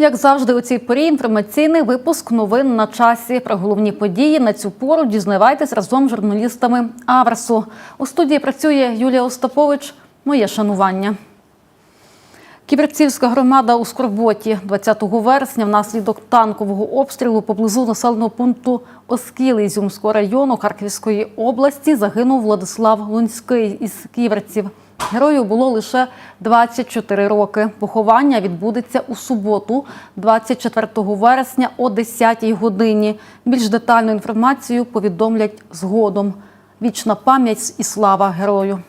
Як завжди, у цій порі інформаційний випуск новин на часі. Про головні події на цю пору дізнавайтесь разом з журналістами Аверсу. У студії працює Юлія Остапович. Моє шанування. Ківерцівська громада у Скорботі 20 вересня внаслідок танкового обстрілу поблизу населеного пункту Оскіли Ізюмського району Харківської області загинув Владислав Лунський із Ківерців. Герою було лише 24 роки. Поховання відбудеться у суботу, 24 вересня о 10 годині. Більш детальну інформацію повідомлять згодом. Вічна пам'ять і слава герою.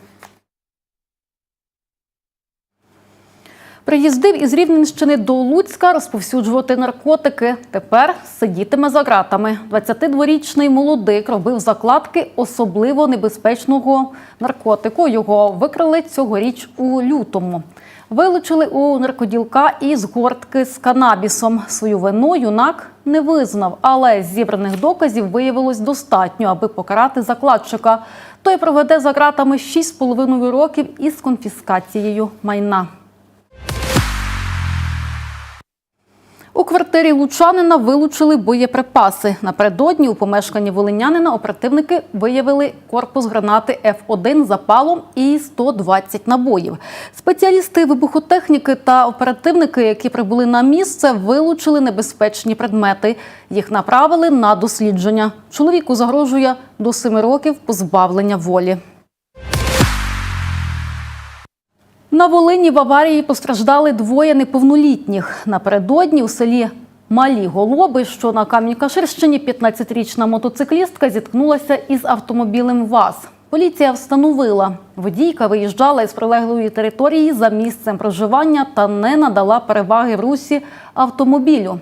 Приїздив із Рівненщини до Луцька розповсюджувати наркотики. Тепер сидітиме за ґратами. 22-річний молодик робив закладки особливо небезпечного наркотику. Його викрили цьогоріч у лютому. Вилучили у наркоділка із гортки з канабісом. Свою вину юнак не визнав, але зібраних доказів виявилось достатньо, аби покарати закладчика. Той проведе за ґратами 6,5 років із конфіскацією майна. У квартирі лучанина вилучили боєприпаси. Напередодні у помешканні волинянина оперативники виявили корпус гранати Ф1 запалом і 120 набоїв. Спеціалісти вибухотехніки та оперативники, які прибули на місце, вилучили небезпечні предмети. Їх направили на дослідження. Чоловіку загрожує до 7 років позбавлення волі. На Волині в аварії постраждали двоє неповнолітніх. Напередодні у селі Малі Голоби, що на Кам'янка-Ширщині 15-річна мотоциклістка зіткнулася із автомобілем ВАЗ. Поліція встановила, водійка виїжджала із прилеглої території за місцем проживання та не надала переваги в русі автомобілю.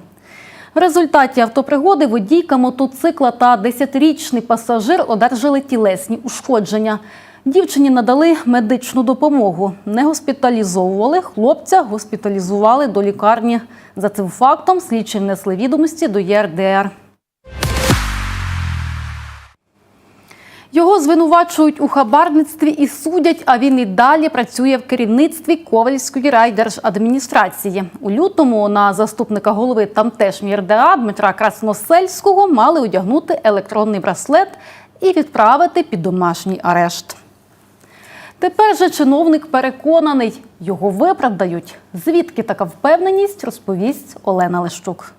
В результаті автопригоди водійка мотоцикла та 10-річний пасажир одержали тілесні ушкодження. Дівчині надали медичну допомогу. Не госпіталізовували. Хлопця госпіталізували до лікарні. За цим фактом слідчі внесли відомості до ЄРДР. Його звинувачують у хабарництві і судять, а він і далі працює в керівництві Ковальської райдержадміністрації. У лютому на заступника голови тамтешньої РДА Дмитра Красносельського мали одягнути електронний браслет і відправити під домашній арешт. Тепер же чиновник переконаний, його виправдають. Звідки така впевненість, розповість Олена Лещук.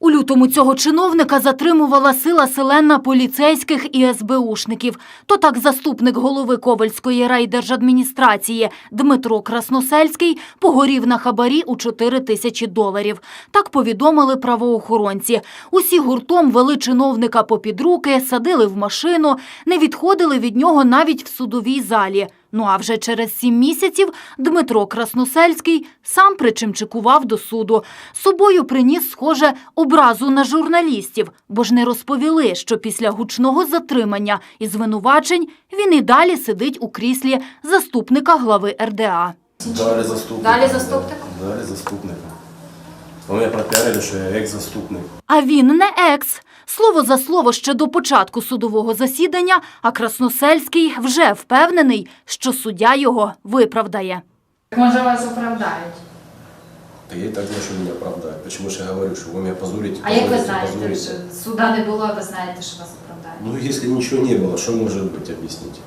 У лютому цього чиновника затримувала сила селена поліцейських і СБУшників. То так заступник голови Ковальської райдержадміністрації Дмитро Красносельський погорів на хабарі у 4 тисячі доларів. Так повідомили правоохоронці. Усі гуртом вели чиновника попід руки, садили в машину, не відходили від нього навіть в судовій залі. Ну а вже через сім місяців Дмитро Красносельський сам причимчикував до суду. Собою приніс, схоже, образу на журналістів, бо ж не розповіли, що після гучного затримання і звинувачень він і далі сидить у кріслі заступника глави РДА. Далі заступника. Далі заступника? Далі заступника. Мене протерили, що я екс-заступник. А він не екс. Слово за слово ще до початку судового засідання, а Красносельський вже впевнений, що суддя його виправдає. Може вас оправдають. Та я і так знаю, що мене оправдають. Почему ж я говорю, що ви мене позорите, А як ви знаєте, позорите. що суда не було, ви знаєте, що вас оправдають? Ну, якщо нічого не було, що може бути, об'ясніть?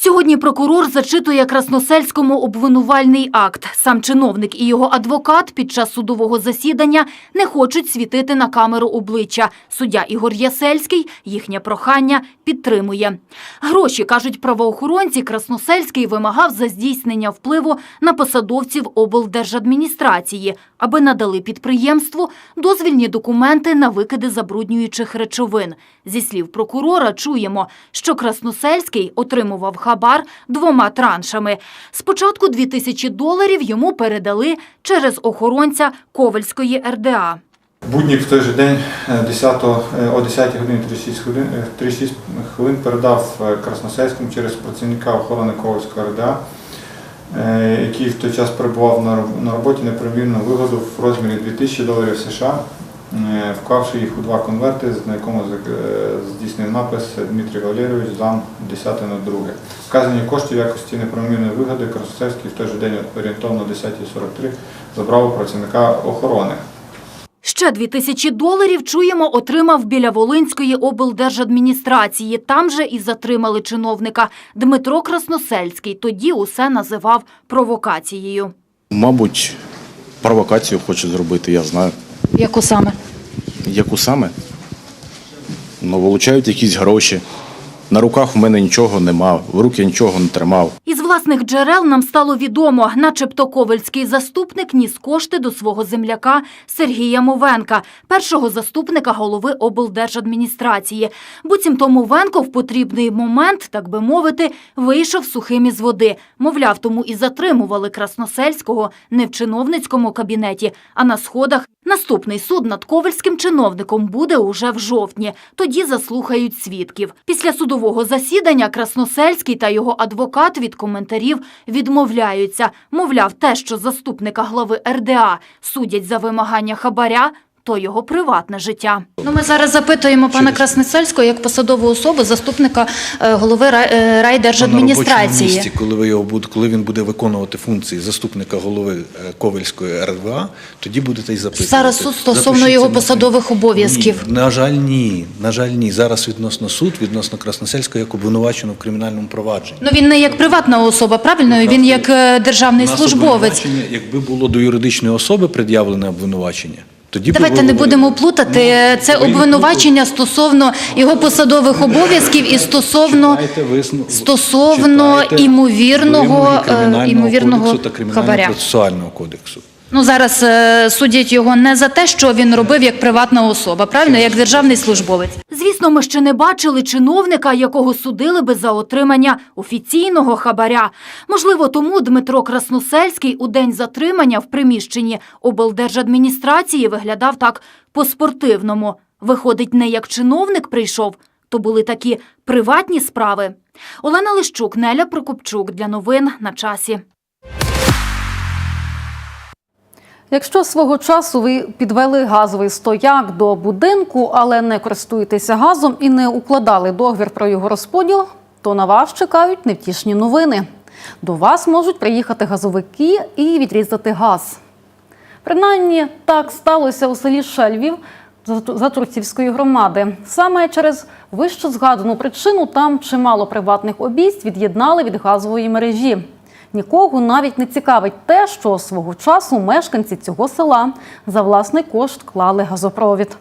Сьогодні прокурор зачитує Красносельському обвинувальний акт. Сам чиновник і його адвокат під час судового засідання не хочуть світити на камеру обличчя. Суддя Ігор Ясельський їхнє прохання підтримує. Гроші, кажуть правоохоронці, Красносельський вимагав за здійснення впливу на посадовців облдержадміністрації, аби надали підприємству дозвільні документи на викиди забруднюючих речовин. Зі слів прокурора чуємо, що Красносельський отримував хабар двома траншами. Спочатку 2000 доларів йому передали через охоронця Ковальської РДА. Буднік в той же день е, 10, е, о 10 годині 36 хвилин, е, 36 хвилин передав е, Красносельському через працівника охорони Ковальського РДА, е, який в той час перебував на роб- на роботі непримірну вигоду в розмірі 2000 доларів США, е, вклавши їх у два конверти, на якому е, здійснив напис Дмитрій Валерійович, зам 10 на 2. Вказані кошти в якості неправомірної вигоди Красносельський в той же день орієнтовно о 10.43 забрав у працівника охорони. Ще дві тисячі доларів, чуємо, отримав біля Волинської облдержадміністрації. Там же і затримали чиновника. Дмитро Красносельський тоді усе називав провокацією. Мабуть, провокацію хоче зробити, я знаю. Яку саме? Яку саме? Ну, вилучають якісь гроші. На руках в мене нічого нема, в руки нічого не тримав. Із власних джерел нам стало відомо, начебто ковальський заступник ніс кошти до свого земляка Сергія Мовенка, першого заступника голови облдержадміністрації. Буцімто Мовенко в потрібний момент, так би мовити, вийшов сухим із води. Мовляв, тому і затримували Красносельського не в чиновницькому кабінеті, а на сходах. Наступний суд над ковальським чиновником буде уже в жовтні. Тоді заслухають свідків. Після судового засідання Красносельський та його адвокат від коментарів відмовляються. Мовляв, те, що заступника глави РДА судять за вимагання хабаря, то його приватне життя. Ну, ми зараз запитуємо пана Красносельського як посадову особу, заступника е, голови рай- е, На райдержадміністрації. місці, коли ви його буде, коли він буде виконувати функції заступника голови е, Ковельської РВА, тоді будете і запитувати. Зараз суд стосовно Запишіться його посадових обов'язків. На жаль, ні. На жаль, ні. Зараз відносно суд, відносно Красносельського, як обвинувачено в кримінальному провадженні. Ну він не як приватна особа, правильно? Він як державний службовець. Якби було до юридичної особи пред'явлене обвинувачення, тоді Давайте не будемо плутати. Ну, Це ви обвинувачення стосовно його посадових обов'язків і стосовно висну- стосовно імовірного, Кримінального імовірного кодексу та Кримінального хабаря. процесуального кодексу. Ну зараз е, судять його не за те, що він робив як приватна особа, правильно, як державний службовець. Звісно, ми ще не бачили чиновника, якого судили би за отримання офіційного хабаря. Можливо, тому Дмитро Красносельський у день затримання в приміщенні облдержадміністрації виглядав так по-спортивному. Виходить, не як чиновник прийшов, то були такі приватні справи. Олена Лищук, Неля Прокопчук для новин на часі. Якщо свого часу ви підвели газовий стояк до будинку, але не користуєтеся газом і не укладали договір про його розподіл, то на вас чекають невтішні новини. До вас можуть приїхати газовики і відрізати газ. Принаймні так сталося у селі Шельвів Затурцівської громади. Саме через вище згадану причину там чимало приватних обійсть від'єднали від газової мережі. Нікого навіть не цікавить те, що свого часу мешканці цього села за власний кошт клали газопровід.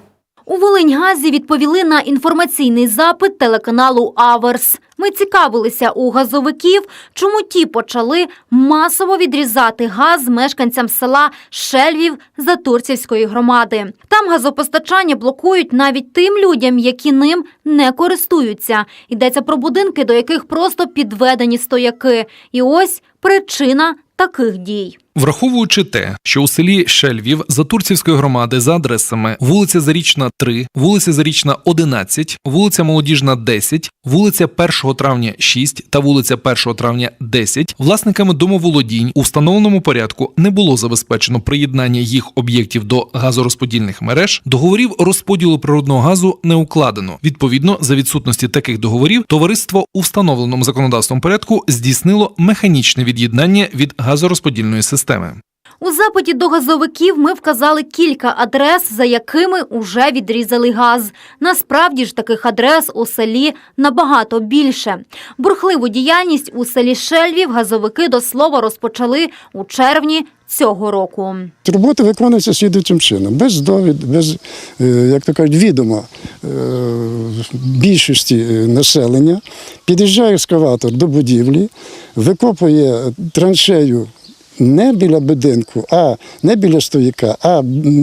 У Волиньгазі відповіли на інформаційний запит телеканалу Аверс. Ми цікавилися у газовиків, чому ті почали масово відрізати газ мешканцям села Шельвів Затурцівської громади. Там газопостачання блокують навіть тим людям, які ним не користуються. Йдеться про будинки, до яких просто підведені стояки. І ось причина таких дій. Враховуючи те, що у селі Шельвів Затурцівської громади за адресами вулиця Зарічна 3, вулиця Зарічна 11, вулиця Молодіжна 10, вулиця 1 травня 6 та вулиця 1 травня 10, власниками домоволодінь у встановленому порядку не було забезпечено приєднання їх об'єктів до газорозподільних мереж, договорів розподілу природного газу не укладено. Відповідно, за відсутності таких договорів, товариство у встановленому законодавством порядку здійснило механічне від'єднання від газорозподільної системи. У запиті до газовиків ми вказали кілька адрес, за якими уже відрізали газ. Насправді ж таких адрес у селі набагато більше. Бурхливу діяльність у селі Шельвів газовики до слова розпочали у червні цього року. Робота виконується слідуючим чином, без довід, без, е, як то кажуть, відома е, більшості е, населення. Під'їжджає екскаватор до будівлі, викопує траншею не біля будинку, а не біля стояка, а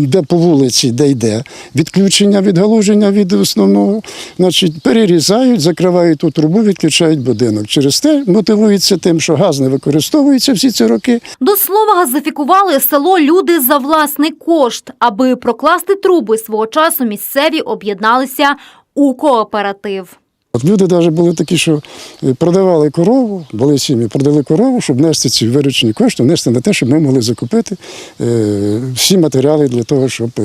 де по вулиці, де йде відключення, відгалуження від основного. Значить, перерізають, закривають ту трубу, відключають будинок. Через те мотивується тим, що газ не використовується всі ці роки. До слова, газифікували село люди за власний кошт. Аби прокласти труби свого часу місцеві об'єдналися у кооператив. От люди навіть були такі, що е, продавали корову, були сім'ї, продали корову, щоб нести ці виручені кошти, внести на те, щоб ми могли закупити е, всі матеріали для того, щоб е,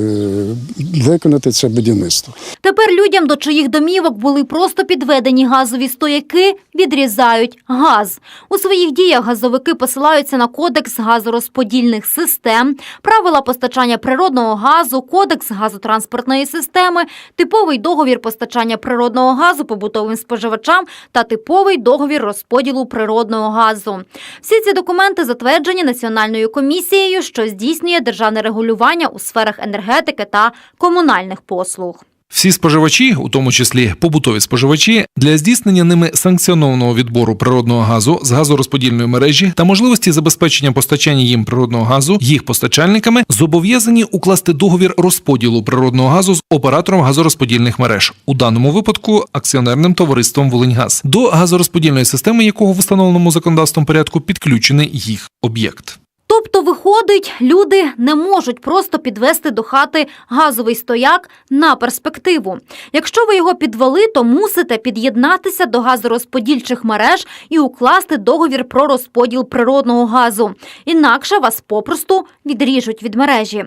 виконати це будівництво. Тепер людям, до чиїх домівок були просто підведені газові стояки, відрізають газ. У своїх діях газовики посилаються на кодекс газорозподільних систем, правила постачання природного газу, кодекс газотранспортної системи, типовий договір постачання природного газу побутовим споживачам та типовий договір розподілу природного газу. Всі ці документи затверджені Національною комісією, що здійснює державне регулювання у сферах енергетики та комунальних послуг. Всі споживачі, у тому числі побутові споживачі, для здійснення ними санкціонованого відбору природного газу з газорозподільної мережі та можливості забезпечення постачання їм природного газу їх постачальниками зобов'язані укласти договір розподілу природного газу з оператором газорозподільних мереж, у даному випадку акціонерним товариством Волиньгаз, до газорозподільної системи, якого в установленому законодавством порядку підключений їх об'єкт. Тобто, виходить, люди не можуть просто підвести до хати газовий стояк на перспективу. Якщо ви його підвели, то мусите під'єднатися до газорозподільчих мереж і укласти договір про розподіл природного газу. Інакше вас попросту відріжуть від мережі.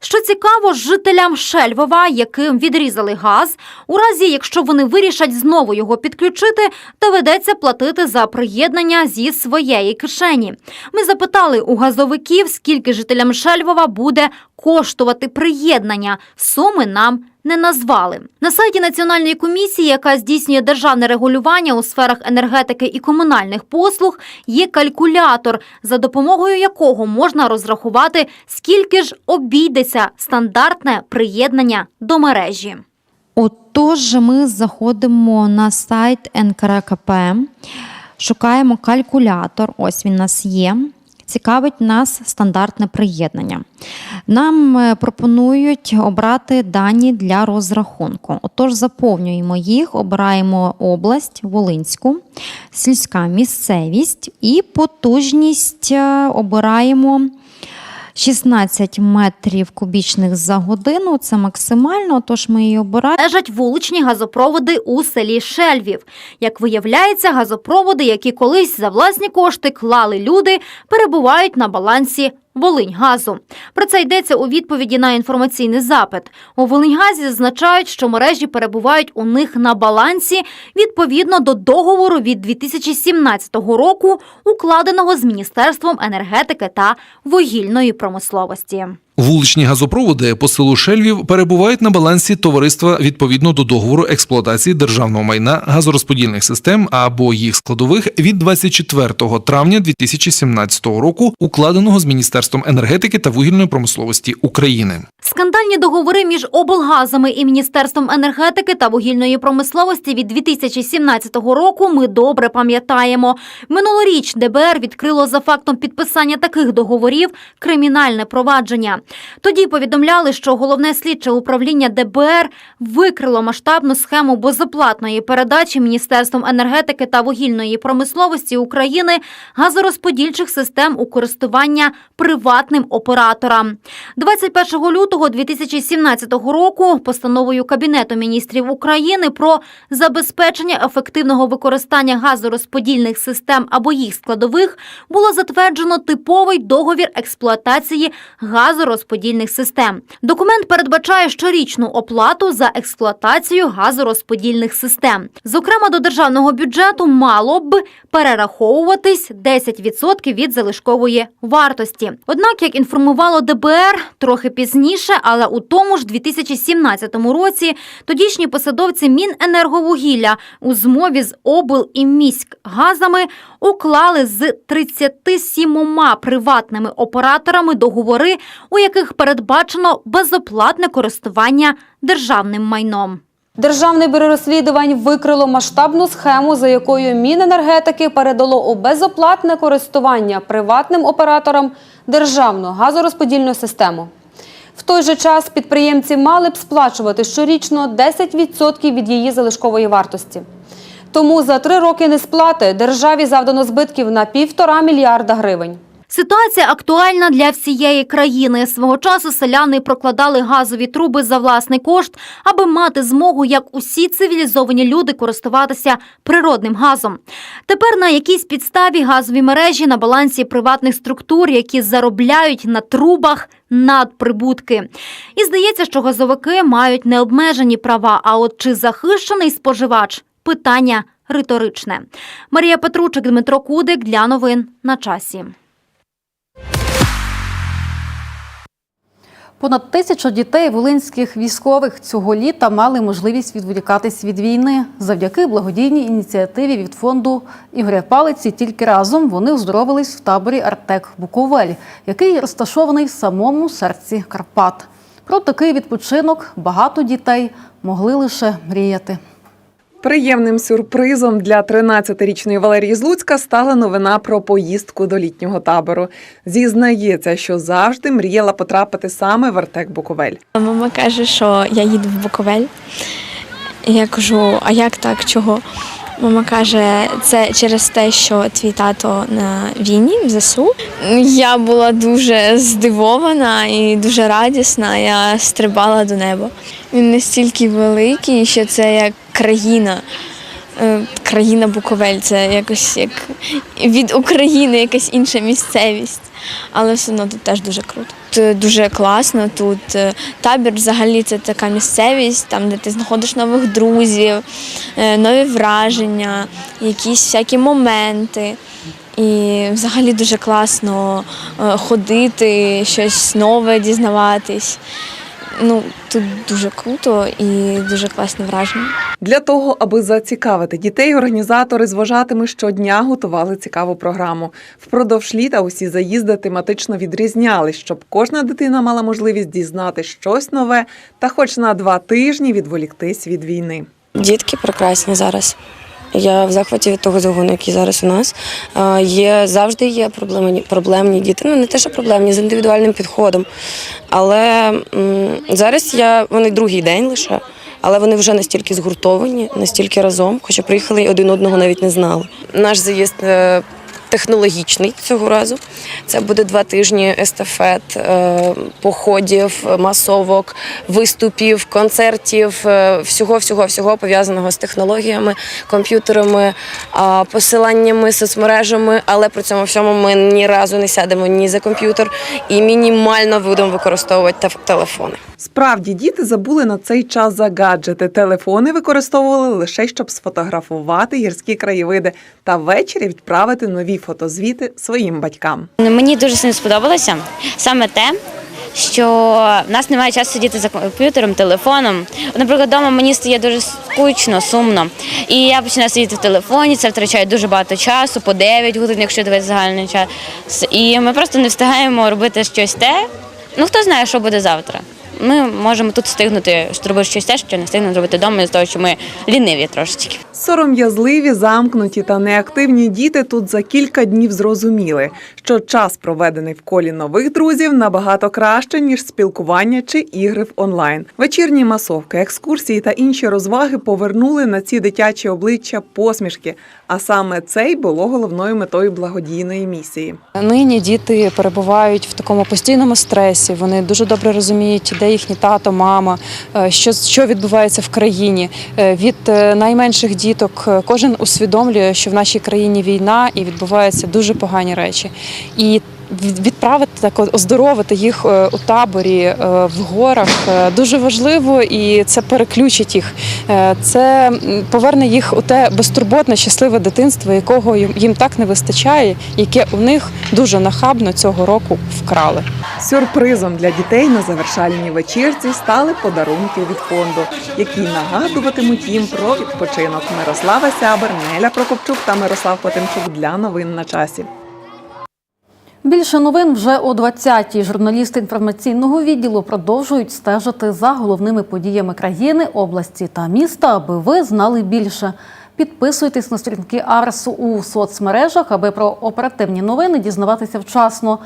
Що цікаво, жителям Шельвова, яким відрізали газ, у разі, якщо вони вирішать знову його підключити, доведеться платити за приєднання зі своєї кишені. Ми запитали у газовиків, скільки жителям Шельвова буде коштувати приєднання. Суми нам не назвали. На сайті Національної комісії, яка здійснює державне регулювання у сферах енергетики і комунальних послуг, є калькулятор, за допомогою якого можна розрахувати, скільки ж обійдеться стандартне приєднання до мережі. Отож, ми заходимо на сайт НКРКП, шукаємо калькулятор. Ось він у нас є. Цікавить нас стандартне приєднання. Нам е, пропонують обрати дані для розрахунку. Отож, заповнюємо їх, обираємо область Волинську, сільська місцевість і потужність е, обираємо 16 метрів кубічних за годину. Це максимально, тож ми її обираємо. Лежать вуличні газопроводи у селі Шельвів. Як виявляється, газопроводи, які колись за власні кошти клали люди, перебувають на балансі Волиньгазу. Про це йдеться у відповіді на інформаційний запит. У Волиньгазі зазначають, що мережі перебувають у них на балансі відповідно до договору від 2017 року, укладеного з Міністерством енергетики та вугільної промисловості. Вуличні газопроводи по селу Шельвів перебувають на балансі товариства відповідно до договору експлуатації державного майна газорозподільних систем або їх складових від 24 травня 2017 року, укладеного з Міністерством енергетики та вугільної промисловості України. Скандальні договори між облгазами і Міністерством енергетики та вугільної промисловості від 2017 року ми добре пам'ятаємо. Минулоріч ДБР відкрило за фактом підписання таких договорів кримінальне провадження. Тоді повідомляли, що головне слідче управління ДБР викрило масштабну схему безоплатної передачі Міністерством енергетики та вугільної промисловості України газорозподільчих систем у користування приватним операторам. 21 лютого 2017 року постановою Кабінету міністрів України про забезпечення ефективного використання газорозподільних систем або їх складових було затверджено типовий договір експлуатації газорозподільних систем. Документ передбачає щорічну оплату за експлуатацію газорозподільних систем. Зокрема, до державного бюджету мало б перераховуватись 10% від залишкової вартості. Однак, як інформувало ДБР, трохи пізніше, але у тому ж 2017 році тодішні посадовці Міненерговугілля у змові з обл і міськгазами уклали з 37 приватними операторами договори, у яких передбачено безоплатне користування державним майном. Державне бюро розслідувань викрило масштабну схему, за якою Міненергетики передало у безоплатне користування приватним операторам державну газорозподільну систему. В той же час підприємці мали б сплачувати щорічно 10% від її залишкової вартості. Тому за три роки несплати державі завдано збитків на півтора мільярда гривень. Ситуація актуальна для всієї країни. Свого часу селяни прокладали газові труби за власний кошт, аби мати змогу, як усі цивілізовані люди, користуватися природним газом. Тепер на якійсь підставі газові мережі на балансі приватних структур, які заробляють на трубах надприбутки. І здається, що газовики мають необмежені права. А от чи захищений споживач? Питання риторичне. Марія Петручик, Дмитро Кудик для новин на часі. Понад тисяча дітей волинських військових цього літа мали можливість відволікатись від війни завдяки благодійній ініціативі від фонду Ігоря Палиці. Тільки разом вони оздоровились в таборі Артек Буковель, який розташований в самому серці Карпат. Про такий відпочинок багато дітей могли лише мріяти. Приємним сюрпризом для 13-річної Валерії з Луцька стала новина про поїздку до літнього табору. Зізнається, що завжди мріяла потрапити саме в Артек Буковель. Мама каже, що я їду в Буковель. Я кажу, а як так, чого? Мама каже, це через те, що твій тато на війні в ЗСУ. Я була дуже здивована і дуже радісна. Я стрибала до неба. Він настільки великий, що це як країна. Е, Країна Буковель, це якось як від України якась інша місцевість. Але все одно тут теж дуже круто. Тут дуже класно. Тут е, табір взагалі це така місцевість, там, де ти знаходиш нових друзів, е, нові враження, якісь всякі моменти. І взагалі дуже класно е, ходити, щось нове дізнаватись. Ну, тут дуже круто і дуже класне враження. Для того, аби зацікавити дітей, організатори з вожатими щодня готували цікаву програму. Впродовж літа усі заїзди тематично відрізнялись, щоб кожна дитина мала можливість дізнати щось нове та хоч на два тижні відволіктись від війни. Дітки прекрасні зараз. Я в захваті від того загону, який зараз у нас. Е, Є завжди є проблемні, проблемні діти. Ну не те, що проблемні з індивідуальним підходом. Але м, зараз я вони другий день лише, але вони вже настільки згуртовані, настільки разом, хоча приїхали і один одного навіть не знали. Наш заїзд. Е, Технологічний цього разу це буде два тижні естафет, е, походів, масовок, виступів, концертів, е, всього, всього, всього пов'язаного з технологіями, комп'ютерами, посиланнями, соцмережами. Але при цьому всьому ми ні разу не сядемо ні за комп'ютер і мінімально будемо використовувати телефони. Справді діти забули на цей час за гаджети. Телефони використовували лише щоб сфотографувати гірські краєвиди та ввечері відправити нові фотозвіти своїм батькам. Мені дуже сильно сподобалося саме те, що в нас немає часу сидіти за комп'ютером, телефоном. Наприклад, вдома мені стає дуже скучно, сумно. І я починаю сидіти в телефоні, це втрачає дуже багато часу, по 9 годин, якщо дивитися загальний час. І ми просто не встигаємо робити щось те. Ну хто знає, що буде завтра. Ми можемо тут встигнути зробити щось те, що не встигнемо зробити вдома, з того, що ми ліниві трошечки. Сором'язливі, замкнуті та неактивні діти тут за кілька днів зрозуміли, що час, проведений в колі нових друзів, набагато краще ніж спілкування чи ігри в онлайн. Вечірні масовки, екскурсії та інші розваги повернули на ці дитячі обличчя посмішки. А саме це й було головною метою благодійної місії. Нині діти перебувають в такому постійному стресі. Вони дуже добре розуміють, де їхні тато, мама, е, що, що відбувається в країні. Е, Від е, найменших діток кожен усвідомлює, що в нашій країні війна і відбуваються дуже погані речі. І відправити так оздоровити їх е, у таборі е, в горах е, дуже важливо, і це переключить їх. Це поверне їх у те безтурботне, щасливе дитинство, якого їм так не вистачає, яке у них дуже нахабно цього року вкрали. Сюрпризом для дітей на завершальній вечірці стали подарунки від фонду, які нагадуватимуть їм про відпочинок. Мирослава Сябер, Неля Прокопчук та Мирослав Потимчук для новин на часі. Більше новин вже о 20-й. Журналісти інформаційного відділу продовжують стежити за головними подіями країни, області та міста, аби ви знали більше. Підписуйтесь на сторінки Арсу у соцмережах, аби про оперативні новини дізнаватися вчасно.